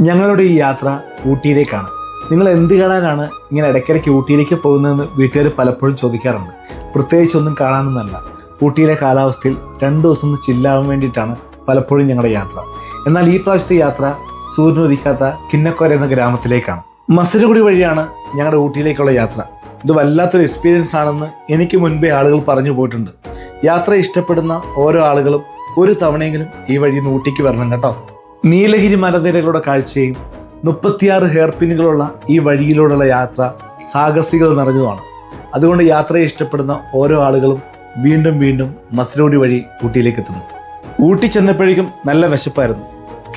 ഞങ്ങളുടെ ഈ യാത്ര ഊട്ടിയിലേക്കാണ്. നിങ്ങൾ എന്ത് കാണാനാണ് ഇങ്ങനെ ഇടയ്ക്കിടയ്ക്ക് ഊട്ടിയിലേക്ക് പോകുന്നതെന്ന് വീട്ടുകാർ പലപ്പോഴും ചോദിക്കാറുണ്ട്. പ്രത്യേകിച്ചൊന്നും കാണാനൊന്നല്ല. ഊട്ടിയിലെ കാലാവസ്ഥയിൽ രണ്ട് ദിവസം ഒന്ന് ചില്ലാവാൻ വേണ്ടിയിട്ടാണ് പലപ്പോഴും ഞങ്ങളുടെ യാത്ര. എന്നാൽ ഈ പ്രാവശ്യത്തെ യാത്ര സൂര്യൻ ഉദിക്കാത്ത കിന്നക്കോര എന്ന ഗ്രാമത്തിലേക്കാണ്. മസരഗുടി വഴിയാണ് ഞങ്ങളുടെ ഊട്ടിയിലേക്കുള്ള യാത്ര. ഇത് വല്ലാത്തൊരു എക്സ്പീരിയൻസ് ആണെന്ന് എനിക്ക് മുൻപേ ആളുകൾ പറഞ്ഞു പോയിട്ടുണ്ട്. യാത്ര ഇഷ്ടപ്പെടുന്ന ഓരോ ആളുകളും ഒരു തവണയെങ്കിലും ഈ വഴി ഊട്ടിക്ക് വരണം കേട്ടോ. നീലഗിരി മലനിരകളുടെ കാഴ്ചയും മുപ്പത്തിയാറ് ഹെയർപിന്നുകളുള്ള ഈ വഴിയിലൂടെയുള്ള യാത്ര സാഹസികത നിറഞ്ഞതുമാണ്. അതുകൊണ്ട് യാത്രയെ ഇഷ്ടപ്പെടുന്ന ഓരോ ആളുകളും വീണ്ടും വീണ്ടും മസരോടി വഴി ഊട്ടിയിലേക്ക് എത്തുന്നു ഊട്ടി ചെന്നപ്പോഴേക്കും നല്ല വിശപ്പായിരുന്നു.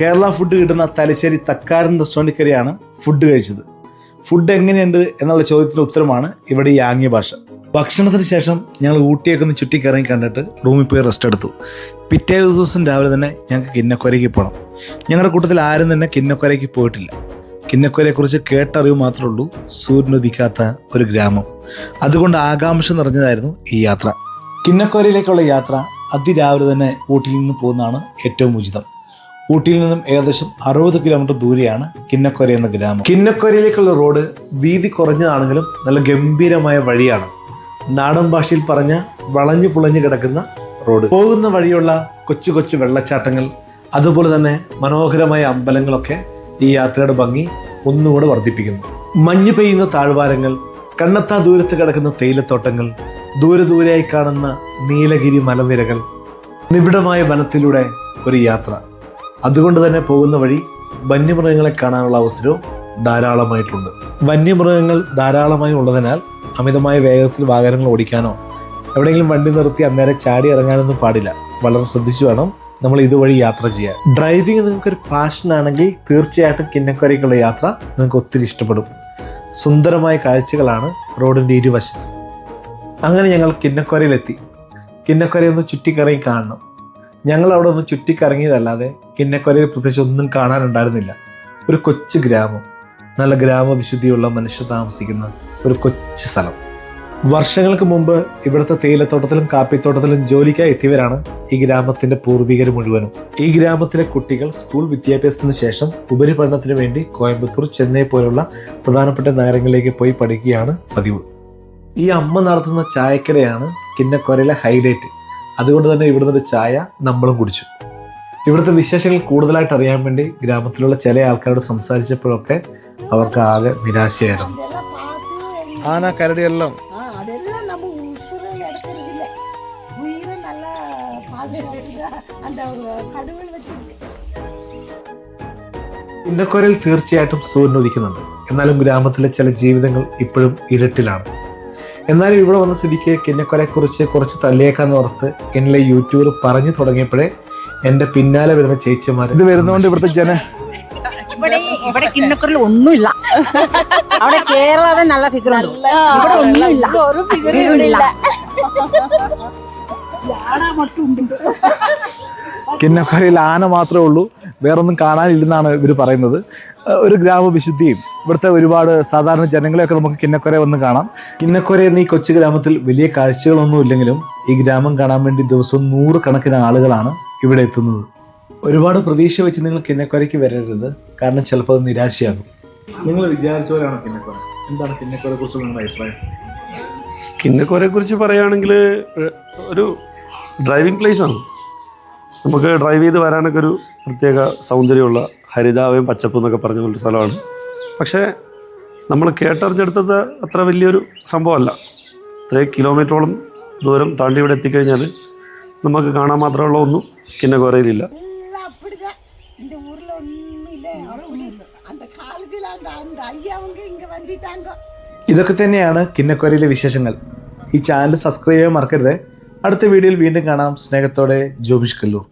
കേരള ഫുഡ് കിട്ടുന്ന തലശ്ശേരി തക്കാരൻ റെസ്റ്റോറന്റിൽ കയറിയാണ് ഫുഡ് കഴിച്ചത്. ഫുഡ് എങ്ങനെയുണ്ട് എന്നുള്ള ചോദ്യത്തിന് ഉത്തരമാണ് ഇവിടെ ഈ ആംഗ്യ ഭാഷ. ഭക്ഷണത്തിന് ശേഷം ഞങ്ങൾ ഊട്ടിയൊക്കെ ഒന്ന് ചുറ്റിക്കറങ്ങി കണ്ടിട്ട് റൂമിൽ പോയി റെസ്റ്റ് എടുത്തു. പിറ്റേ ദിവസം രാവിലെ തന്നെ ഞങ്ങൾക്ക് കിന്നക്കൊരയ്ക്ക് പോകണം ഞങ്ങളുടെ കൂട്ടത്തിൽ ആരും തന്നെ കിന്നക്കൊരയ്ക്ക് പോയിട്ടില്ല. കിന്നക്കൊരയെക്കുറിച്ച് കേട്ടറിവ് മാത്രമേ ഉള്ളൂ. സൂര്യനുദിക്കാത്ത ഒരു ഗ്രാമം. അതുകൊണ്ട് ആകാംക്ഷ നിറഞ്ഞതായിരുന്നു ഈ യാത്ര. കിന്നക്കൊരയിലേക്കുള്ള യാത്ര അതിരാവിലെ തന്നെ ഊട്ടിയിൽ നിന്ന് പോകുന്നതാണ് ഏറ്റവും ഉചിതം. ഊട്ടിയിൽ നിന്നും ഏകദേശം അറുപത് കിലോമീറ്റർ ദൂരെയാണ് കിന്നക്കൊര എന്ന ഗ്രാമം. കിന്നക്കൊരയിലേക്കുള്ള റോഡ് വീതി കുറഞ്ഞതാണെങ്കിലും നല്ല ഗംഭീരമായ വഴിയാണ്. നാടൻ ഭാഷയിൽ പറഞ്ഞ വളഞ്ഞു പുളഞ്ഞു കിടക്കുന്ന റോഡ്. പോകുന്ന വഴിയുള്ള കൊച്ചു കൊച്ചു വെള്ളച്ചാട്ടങ്ങൾ അതുപോലെ തന്നെ മനോഹരമായ അമ്പലങ്ങളൊക്കെ ഈ യാത്രയുടെ ഭംഗി ഒന്നുകൂടെ വർദ്ധിപ്പിക്കുന്നു. മഞ്ഞ് പെയ്യുന്ന താഴ്വാരങ്ങൾ കണ്ണത്താ ദൂരത്ത് കിടക്കുന്ന തേയിലത്തോട്ടങ്ങൾ ദൂരെ ദൂരെയായി കാണുന്ന നീലഗിരി മലനിരകൾ നിബിഡമായ വനത്തിലൂടെ ഒരു യാത്ര. അതുകൊണ്ട് തന്നെ പോകുന്ന വഴി വന്യമൃഗങ്ങളെ കാണാനുള്ള അവസരവും ധാരാളമായിട്ടുണ്ട്. വന്യമൃഗങ്ങൾ ധാരാളമായി ഉള്ളതിനാൽ അമിതമായ വേഗത്തിൽ വാഹനങ്ങൾ ഓടിക്കാനോ എവിടെയെങ്കിലും വണ്ടി നിർത്തി അന്നേരം ചാടി ഇറങ്ങാനൊന്നും പാടില്ല. വളരെ ശ്രദ്ധിച്ചു വേണം നമ്മൾ ഇതുവഴി യാത്ര ചെയ്യാൻ. ഡ്രൈവിംഗ് നിങ്ങൾക്കൊരു പാഷൻ ആണെങ്കിൽ തീർച്ചയായിട്ടും കിന്നക്കരയ്ക്കുള്ള യാത്ര നിങ്ങൾക്ക് ഒത്തിരി ഇഷ്ടപ്പെടും. സുന്ദരമായ കാഴ്ചകളാണ് റോഡിന്റെ ഇരുവശത്ത്. അങ്ങനെ ഞങ്ങൾ കിന്നക്കരയിലെത്തി. കിന്നക്കോരയിൽ ഒന്ന് ചുറ്റിക്കറങ്ങി കാണണം. ഞങ്ങൾ അവിടെ ഒന്ന് ചുറ്റിക്കറങ്ങിയതല്ലാതെ കിന്നക്കരയിൽ പ്രത്യേകിച്ച് ഒന്നും കാണാനുണ്ടായിരുന്നില്ല. ഒരു കൊച്ചു ഗ്രാമം. നല്ല ഗ്രാമവിശുദ്ധിയുള്ള മനുഷ്യർ താമസിക്കുന്ന ഒരു കൊച്ചു സ്ഥലം. വർഷങ്ങൾക്ക് മുമ്പ് ഇവിടുത്തെ തേയിലത്തോട്ടത്തിലും കാപ്പിത്തോട്ടത്തിലും ജോലിക്കായി എത്തിയവരാണ് ഈ ഗ്രാമത്തിന്റെ പൂർവികർ മുഴുവനും. ഈ ഗ്രാമത്തിലെ കുട്ടികൾ സ്കൂൾ വിദ്യാഭ്യാസത്തിന് ശേഷം ഉപരിപഠനത്തിന് വേണ്ടി കോയമ്പത്തൂർ ചെന്നൈ പോലുള്ള പ്രധാനപ്പെട്ട നഗരങ്ങളിലേക്ക് പോയി പഠിക്കുകയാണ് പതിവ്. ഈ അമ്മ നടത്തുന്ന ചായക്കടയാണ് കിന്നക്കൊരയിലെ ഹൈലൈറ്റ്. അതുകൊണ്ട് തന്നെ ഇവിടുന്ന് ഒരു ചായ നമ്മളും കുടിച്ചു. ഇവിടുത്തെ വിശേഷങ്ങൾ കൂടുതലായിട്ട് അറിയാൻ വേണ്ടി ഗ്രാമത്തിലുള്ള ചില ആൾക്കാരോട് സംസാരിച്ചപ്പോഴൊക്കെ അവർക്ക് ആകെ നിരാശയായിരുന്നു. ആന കരടിയെല്ലാം ഇന്നക്കൊരയിൽ തീർച്ചയായിട്ടും സൂര്യൻ ഉദിക്കുന്നുണ്ട്. എന്നാലും ഗ്രാമത്തിലെ ചില ജീവിതങ്ങൾ ഇപ്പോഴും ഇരുട്ടിലാണ്. എന്നാലും ഇവിടെ വന്ന സ്ഥിതിക്ക് കിന്നക്കൊലയെക്കുറിച്ച് കുറച്ച് തള്ളിയേക്കാന്ന് ഓർത്ത് എന്നിലെ യൂട്യൂബർ പറഞ്ഞു തുടങ്ങിയപ്പോഴേ എന്റെ പിന്നാലെ വരുന്ന ചേച്ചിമാർ ഇത് വരുന്നോണ്ട് ഇവിടുത്തെ ജന ഇവിടെ ഇവിടെ കിണ്ണക്കുറിൽ ഒന്നുമില്ല. അവിടെ കേരളം നല്ല ഫിഗർ ഉണ്ട്. ഇവിടെ ഒന്നുമില്ല. ഒരു ഫിഗർ ഇവിടെ ഇല്ല കിന്നക്കോരയിൽ ആന മാത്രമേ ഉള്ളൂ. വേറൊന്നും കാണാനില്ലെന്നാണ് ഇവർ പറയുന്നത്. ഒരു ഗ്രാമവിശുദ്ധിയും ഇവിടുത്തെ ഒരുപാട് സാധാരണ ജനങ്ങളെയൊക്കെ നമുക്ക് കിന്നക്കോര വന്ന് കാണാം. കിന്നക്കോര എന്നീ ഈ കൊച്ചു ഗ്രാമത്തിൽ വലിയ കാഴ്ചകളൊന്നും ഇല്ലെങ്കിലും ഈ ഗ്രാമം കാണാൻ വേണ്ടി ദിവസവും നൂറുകണക്കിന് ആളുകളാണ് ഇവിടെ എത്തുന്നത്. ഒരുപാട് പ്രതീക്ഷ വെച്ച് നിങ്ങൾ കിന്നക്കൊരയ്ക്ക് വരരുത്. കാരണം ചിലപ്പോൾ അത് നിരാശയാകും. നിങ്ങൾ വിചാരിച്ച പോലെയാണോ കിന്നക്കൊര? എന്താണ് കിന്നക്കൊരയെ കുറിച്ചുള്ള നിങ്ങളുടെ അഭിപ്രായം? കിന്നക്കൊരയെ കുറിച്ച് പറയുകയാണെങ്കിൽ ഒരു ഡ്രൈവിംഗ് പ്ലേസ് ആണ് നമുക്ക് ഡ്രൈവ് ചെയ്ത് വരാനൊക്കെ ഒരു പ്രത്യേക സൗന്ദര്യമുള്ള ഹരിതാവയും പച്ചപ്പും എന്നൊക്കെ പറഞ്ഞ ഒരു സ്ഥലമാണ് പക്ഷേ നമ്മൾ കേട്ടറിഞ്ഞെടുത്തത് അത്ര വലിയൊരു സംഭവമല്ല ഇത്രയും കിലോമീറ്ററോളം ദൂരം താണ്ടി ഇവിടെ എത്തിക്കഴിഞ്ഞാൽ നമുക്ക് കാണാൻ മാത്രമുള്ള ഒന്നും കിന്നക്കോരയിലില്ല எல்லாம் அப்படிதான் இந்த ஊர்ல ஒண்ணும் இல்லை அப்படி அந்த காலத்துல அந்த அந்த ஐயாவங்க இங்க வந்துட்டாங்க ഇതൊക്കെ തന്നെയാണ് കിന്നക്കോരയിലെ വിശേഷങ്ങൾ ഈ ചാനൽ സബ്സ്ക്രൈബ് ചെയ്യാൻ മറക്കരുത് അടുത്ത വീഡിയോയിൽ വീണ്ടും കാണാം. സ്നേഹത്തോടെ ജോബിഷ് കല്ലൂർ.